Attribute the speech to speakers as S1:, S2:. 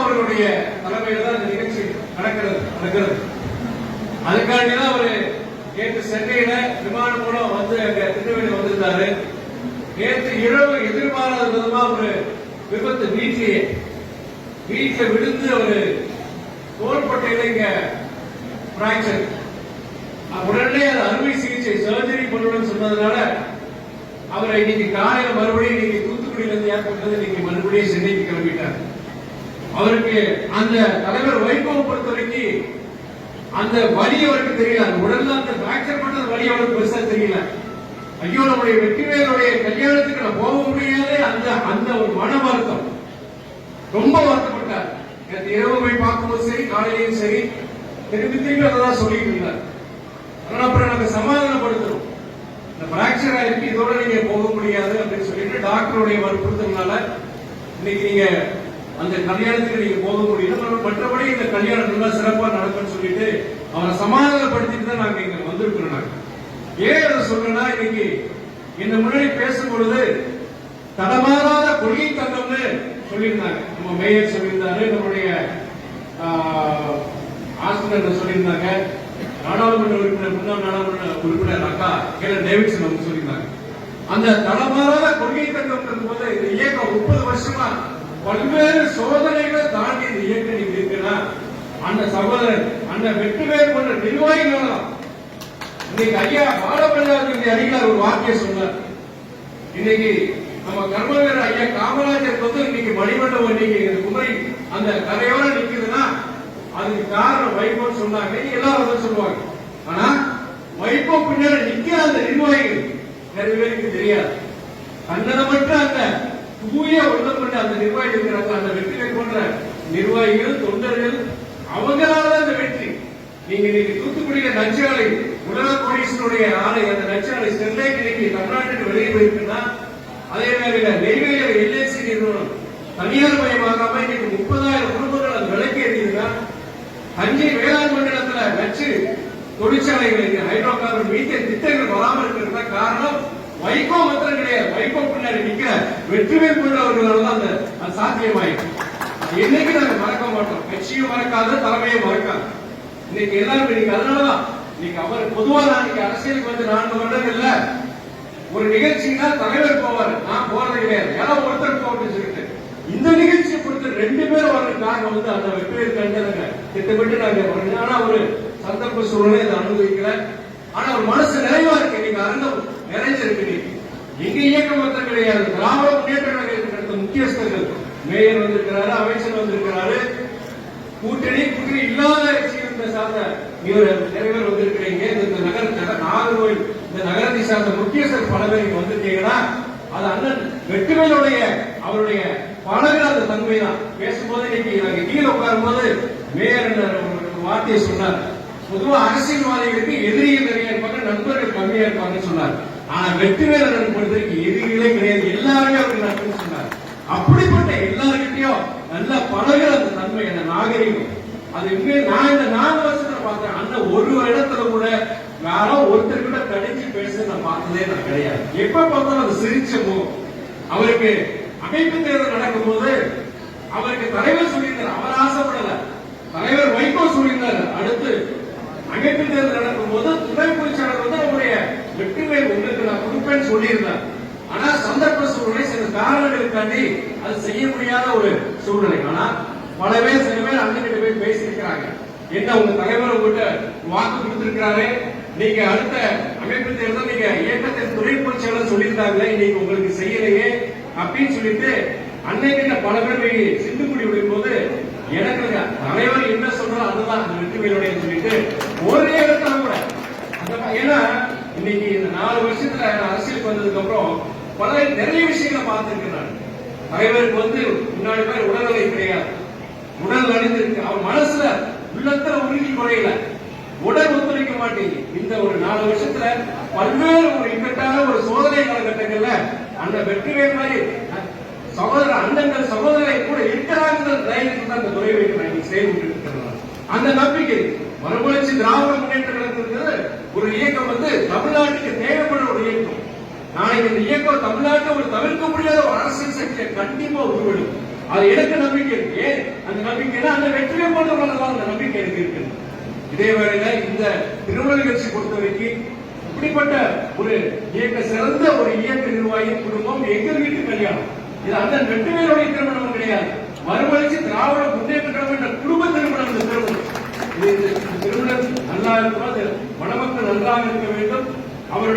S1: அவர்களுடைய தலைமையில் தான் இந்த நிகழ்ச்சி நடக்கிறது நடக்கிறது. அதுக்காண்டி தான் அவரு நேற்று சென்னையில விமானம் மூலம் வந்து அங்க திருநெல்வேலி வந்திருந்தாரு. நேற்று இரவு எதிர்பாராத விதமா ஒரு விபத்து வீட்டிலேயே வீட்டுல விழுந்து அவரு தோள்பட்டையில இங்க பிராக்சர் உடனே அது அறுவை சிகிச்சை சர்ஜரி பண்ணணும்னு சொன்னதுனால அவரை இன்னைக்கு காலையில மறுபடியும் இன்னைக்கு தூத்துக்குடியில இருந்து ஏற்பட்டது இன்னைக்கு மறுபடியும் சென்னைக்கு கிளம்பிட்டார். அவருக்கு அந்த தலைவர் வைகோவை பொறுத்த வரைக்கும் அந்த வலி அவருக்கு தெரியல. அந்த உடல்ல அந்த பிராக்சர் பண்ணது வலி அவருக்கு பெருசா தெரியல. ஐயோ நம்முடைய வெற்றிவேலுடைய கல்யாணத்துக்கு நான் போக முடியாது. அந்த அந்த ஒரு மன வருத்தம் ரொம்ப வருத்தப்பட்டார். நேற்று இரவு போய் பார்க்கும்போது சரி காலையிலையும் சரி. திரும்பி திரும்பி அதான் சொல்லிட்டு இருந்தார். அதனால அப்புறம் நாங்க சமாதானப்படுத்துறோம் இந்த பிராக்சர் ஆயிருக்கு இதோட நீங்க போக முடியாது அப்படின்னு சொல்லிட்டு டாக்டருடைய வற்புறுத்தல்னால இன்னைக்கு நீங்க அந்த கல்யாணத்துக்கு நீங்க போக முடியல மற்றபடி இந்த கல்யாணம் நல்லா சிறப்பா நடக்கும்னு சொல்லிட்டு அவரை சமாதானப்படுத்திட்டு தான் நாங்க இங்க வந்திருக்கிறோம் நாங்க. ஏன் அதை சொல்றேன்னா இன்னைக்கு இந்த முன்னாடி பேசும்பொழுது தடமாறாத கொள்கை தங்கம்னு சொல்லியிருந்தாங்க. நம்ம மேயர் சொல்லியிருந்தாரு நம்முடைய ஆசிரியர் சொல்லியிருந்தாங்க. நாடாளுமன்ற உறுப்பினர் முன்னாள் நாடாளுமன்ற உறுப்பினர் அக்கா கேலர் டேவிட்சன் அவங்க சொல்லியிருந்தாங்க. அந்த தடமாறாத கொள்கை தங்கம் போது இந்த இயக்கம் முப்பது வருஷமா பல்வேறு சோதனைகளை தாண்டி இந்த இயக்கம் நீங்க இருக்குன்னா அந்த சகோதரர் அந்த வெற்றிவேல் போன்ற நிர்வாகிகள் தான் இன்னைக்கு ஐயா பாலபஞ்சாயத்து அடிகளார் ஒரு வார்த்தையை சொன்னார். இன்னைக்கு நம்ம கர்மவீரர் ஐயா காமராஜர் வந்து இன்னைக்கு மணிமண்டபம் இன்னைக்கு இந்த குமரி அந்த கரையோட நிக்குதுன்னா அதுக்கு காரணம் வைகோன்னு சொன்னாங்க. எல்லாரும் அதை சொல்லுவாங்க. ஆனா வைப்போம் பின்னாடி நிக்கிற அந்த நிர்வாகிகள் நிறைய பேருக்கு தெரியாது. கன்னடமற்ற அந்த தூய உள்ளம் கொண்ட அந்த நிர்வாகிகள் இருக்கிறாங்க. அந்த வெற்றியை போன்ற நிர்வாகிகள் தொண்டர்கள் அவங்களால அந்த வெற்றி. நீங்க இன்னைக்கு தூத்துக்குடியில நச்சாலை உலக கோடீஸ்வருடைய ஆலை அந்த நச்சாலை ஸ்டெர்லைட் இன்னைக்கு தமிழ்நாட்டுக்கு வெளியே போயிருக்குன்னா அதே வேளையில நெய்வேலியில எல்ஐசி நிறுவனம் தனியார் மயமாகாம இன்னைக்கு முப்பதாயிரம் குடும்பங்கள் அது விலைக்கு எறியுதுன்னா தஞ்சை வேளாண் மண்டலத்துல நச்சு தொழிற்சாலைகளுக்கு ஹைட்ரோ கார்பன் மீத்தேன் திட்டங்கள் வராமல் இருக்கிறதா காரணம் வைகோ மாத்திரம் கிடையாது. வைகோ பின்னாடி நிக்கிற வெற்றிவேல் உள்ளவர்களால தான் அந்த அது என்னைக்கு நாங்க மறக்க மாட்டோம். கட்சியும் மறக்காது தலைமையும் மறக்காது. இன்னைக்கு எல்லாரும் இன்னைக்கு அதனாலதான் இன்னைக்கு அவர் பொதுவா நான் இன்னைக்கு அரசியலுக்கு வந்து நான்கு இல்ல ஒரு நிகழ்ச்சினா தலைவர் போவாரு. நான் போறது கிடையாது. யாரோ ஒருத்தர் போட்டு சொல்லிட்டு இந்த நிகழ்ச்சியை பொறுத்து ரெண்டு பேரும் வர்ற நாங்க வந்து அந்த வெற்றிவேல் கண்டதுங்க திட்டமிட்டு நாங்க ஆனா ஒரு சந்தர்ப்ப சூழ்நிலை அதை அனுபவிக்கல. ஆனா ஒரு மனசு நிறைவா இருக்கு. நீங்க அருந்தம் நிறைஞ்சிருக்கு எங்க இயக்கம் மாத்திரம் கிடையாது. திராவிட முன்னேற்ற முக்கியஸ்தர்கள். மேயர் வந்திருக்கிறாரு அமைச்சர் வந்திருக்கிறாரு. கூட்டணி கூட்டணி இல்லாத கட்சியை சார்ந்த இவர் நிறைய பேர் வந்திருக்கிறீங்க. இந்த நகர நாகர்கோவில் இந்த நகரத்தை சார்ந்த முக்கியஸ்தர் பல பேர் இங்க வந்திருக்கீங்கன்னா அது அண்ணன் வெற்றிவேலுடைய அவருடைய பழகிற அந்த தன்மை தான் பேசும்போது இன்னைக்கு நாங்க கீழே உட்காரும் போது மேயர் வார்த்தையை சொன்னார். பொதுவா அரசியல்வாதிகளுக்கு எதிரிகள் நிறைய இருப்பாங்க நண்பர்கள் கம்மியா இருப்பாங்கன்னு சொன்னார். ஆனா வெற்றிவேலன் பொறுத்தவரைக்கும் எதிரிகளே கிடையாது. எல்லாருமே அவருக்கு நட்புன்னு சொன்னார். அப்படிப்பட்ட எல்லாருக்கிட்டையும் நல்ல பழகிற அந்த தன்மை அந்த நாகரிகம். அது உண்மையை நான் இந்த நாலு வருஷத்துல பார்த்தேன். அந்த ஒரு இடத்துல கூட யாரோ ஒருத்தர் கூட கடிச்சு பேச நான் பார்த்ததே நான் கிடையாது. எப்ப பார்த்தாலும் அது சிரிச்சமோ அவருக்கு அமைப்பு தேர்தல் நடக்கும்போது அவருக்கு தலைவர் சொல்லியிருந்தார். அவர் ஆசைப்படல. தலைவர் வைகோ சொல்லியிருந்தார். அடுத்து அமைப்பு தேர்தல் நடக்கும்போது துணை பொறிச்சாளர் வந்து அவருடைய வெற்றிகளை உங்களுக்கு நான் கொடுப்பேன்னு சொல்லியிருந்தார். ஆனா சந்தர்ப்ப சூழ்நிலை சில காரணங்களுக்காண்டி அது செய்ய முடியாத ஒரு சூழ்நிலை. ஆனா பல பேர் சில பேர் அண்ணன் போய் பேசியிருக்கிறாங்க. என்ன உங்க தலைவர் உங்ககிட்ட வாக்கு கொடுத்திருக்கிறாரு? நீங்க அடுத்த அமைப்பு தேர்தல் நீங்க இயக்கத்தின் துணை பொறிச்சாளர் சொல்லியிருந்தாங்க இன்னைக்கு உங்களுக்கு செய்யலையே அப்படின்னு சொல்லிட்டு அன்னைக்கு பல பேர் போய் சிந்துக்குடி விடும் போது எனக்கு தலைவர் என்ன சொல்றோம் அதுதான் அந்த வெற்றிமையிலுடைய சொல்லிட்டு ஒரே இடத்துல கூட அந்த ஏன்னா இன்னைக்கு இந்த நாலு வருஷத்துல நான் அரசியலுக்கு வந்ததுக்கு அப்புறம் பல நிறைய விஷயங்களை பார்த்திருக்கேன் நான். தலைவருக்கு வந்து முன்னாடி பேர் உடல்நிலை கிடையாது. உடல் அணிந்திருக்கு. அவர் மனசுல உள்ளத்துல உறுதி குறையல. உடல் ஒத்துழைக்க மாட்டேங்குது. இந்த ஒரு நாலு வருஷத்துல பல்வேறு ஒரு இக்கட்டான ஒரு சோதனை காலகட்டங்கள்ல அந்த வெற்றிவேல் மாதிரி சகோதர அண்ணங்கள் சகோதர அந்த துறை அந்த நம்பிக்கை மறுமலர்ச்சி திராவிட முன்னேற்ற கழகத்திற்கு ஒரு இயக்கம் வந்து தமிழ்நாட்டுக்கு தேவைப்படுற ஒரு இயக்கம். நாளைக்கு இந்த இயக்கம் தமிழ்நாட்டில் ஒரு தவிர்க்க முடியாத ஒரு அரசியல் சக்தியை கண்டிப்பா உருவெடுக்கும் அது எனக்கு நம்பிக்கை இருக்கு. ஏன்? அந்த நம்பிக்கைனா அந்த வெற்றியை கொண்டவர்கள் அந்த நம்பிக்கை எனக்கு இருக்கு இதே வேளையில இந்த திருமண நிகழ்ச்சி பொறுத்த வரைக்கும் இப்படிப்பட்ட ஒரு இயக்க சிறந்த ஒரு இயக்க நிர்வாகி குடும்பம் எங்க வீட்டு கல்யாணம். இது அந்த வெற்றிவேலுடைய திருமணம் கிடையாது. மறுமலர்ச்சி திராவிட முன்னேற்ற கழகம் என்ற குடும்ப திருமணம் இந்த திருமணம் இது திருமணம் நல்லா இருக்கணும் அது மணமக்கள் நன்றாக இருக்க வேண்டும். அவருடைய